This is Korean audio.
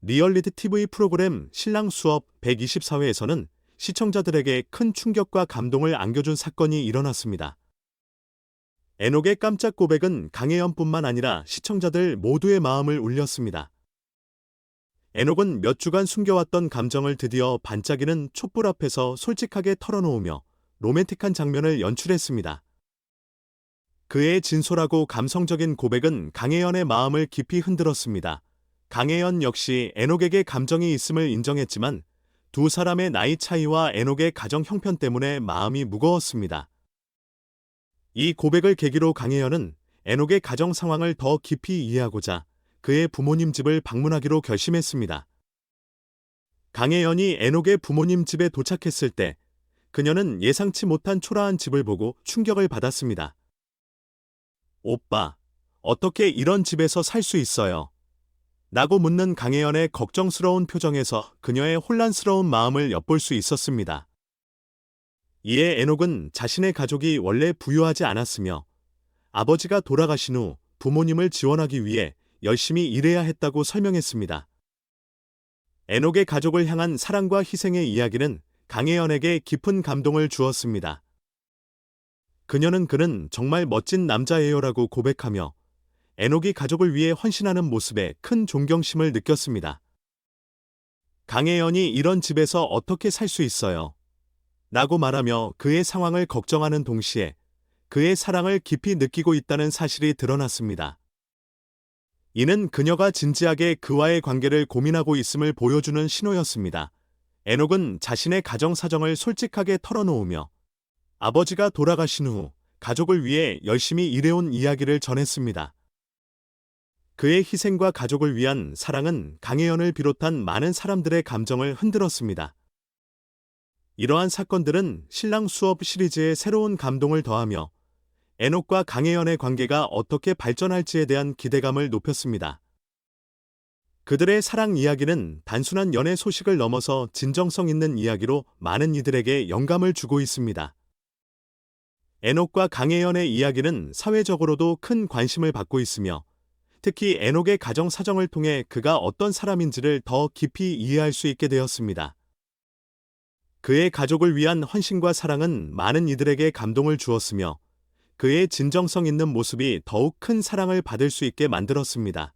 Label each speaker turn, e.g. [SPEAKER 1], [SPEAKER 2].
[SPEAKER 1] 리얼리티 TV 프로그램 신랑 수업 124회에서는 시청자들에게 큰 충격과 감동을 안겨준 사건이 일어났습니다. 에녹의 깜짝 고백은 강혜연뿐만 아니라 시청자들 모두의 마음을 울렸습니다. 에녹은 몇 주간 숨겨왔던 감정을 드디어 반짝이는 촛불 앞에서 솔직하게 털어놓으며 로맨틱한 장면을 연출했습니다. 그의 진솔하고 감성적인 고백은 강혜연의 마음을 깊이 흔들었습니다. 강혜연 역시 에녹에게 감정이 있음을 인정했지만 두 사람의 나이 차이와 에녹의 가정 형편 때문에 마음이 무거웠습니다. 이 고백을 계기로 강혜연은 에녹의 가정 상황을 더 깊이 이해하고자 그의 부모님 집을 방문하기로 결심했습니다. 강혜연이 에녹의 부모님 집에 도착했을 때 그녀는 예상치 못한 초라한 집을 보고 충격을 받았습니다. 오빠, 어떻게 이런 집에서 살 수 있어요? 라고 묻는 강혜연의 걱정스러운 표정에서 그녀의 혼란스러운 마음을 엿볼 수 있었습니다. 이에 에녹은 자신의 가족이 원래 부유하지 않았으며 아버지가 돌아가신 후 부모님을 지원하기 위해 열심히 일해야 했다고 설명했습니다. 에녹의 가족을 향한 사랑과 희생의 이야기는 강혜연에게 깊은 감동을 주었습니다. 그녀는 그는 정말 멋진 남자예요라고 고백하며 에녹이 가족을 위해 헌신하는 모습에 큰 존경심을 느꼈습니다. 강혜연이 이런 집에서 어떻게 살 수 있어요? 라고 말하며 그의 상황을 걱정하는 동시에 그의 사랑을 깊이 느끼고 있다는 사실이 드러났습니다. 이는 그녀가 진지하게 그와의 관계를 고민하고 있음을 보여주는 신호였습니다. 에녹은 자신의 가정 사정을 솔직하게 털어놓으며 아버지가 돌아가신 후 가족을 위해 열심히 일해온 이야기를 전했습니다. 그의 희생과 가족을 위한 사랑은 강혜연을 비롯한 많은 사람들의 감정을 흔들었습니다. 이러한 사건들은 신랑 수업 시리즈에 새로운 감동을 더하며 에녹과 강혜연의 관계가 어떻게 발전할지에 대한 기대감을 높였습니다. 그들의 사랑 이야기는 단순한 연애 소식을 넘어서 진정성 있는 이야기로 많은 이들에게 영감을 주고 있습니다. 에녹과 강혜연의 이야기는 사회적으로도 큰 관심을 받고 있으며 특히 에녹의 가정 사정을 통해 그가 어떤 사람인지를 더 깊이 이해할 수 있게 되었습니다. 그의 가족을 위한 헌신과 사랑은 많은 이들에게 감동을 주었으며 그의 진정성 있는 모습이 더욱 큰 사랑을 받을 수 있게 만들었습니다.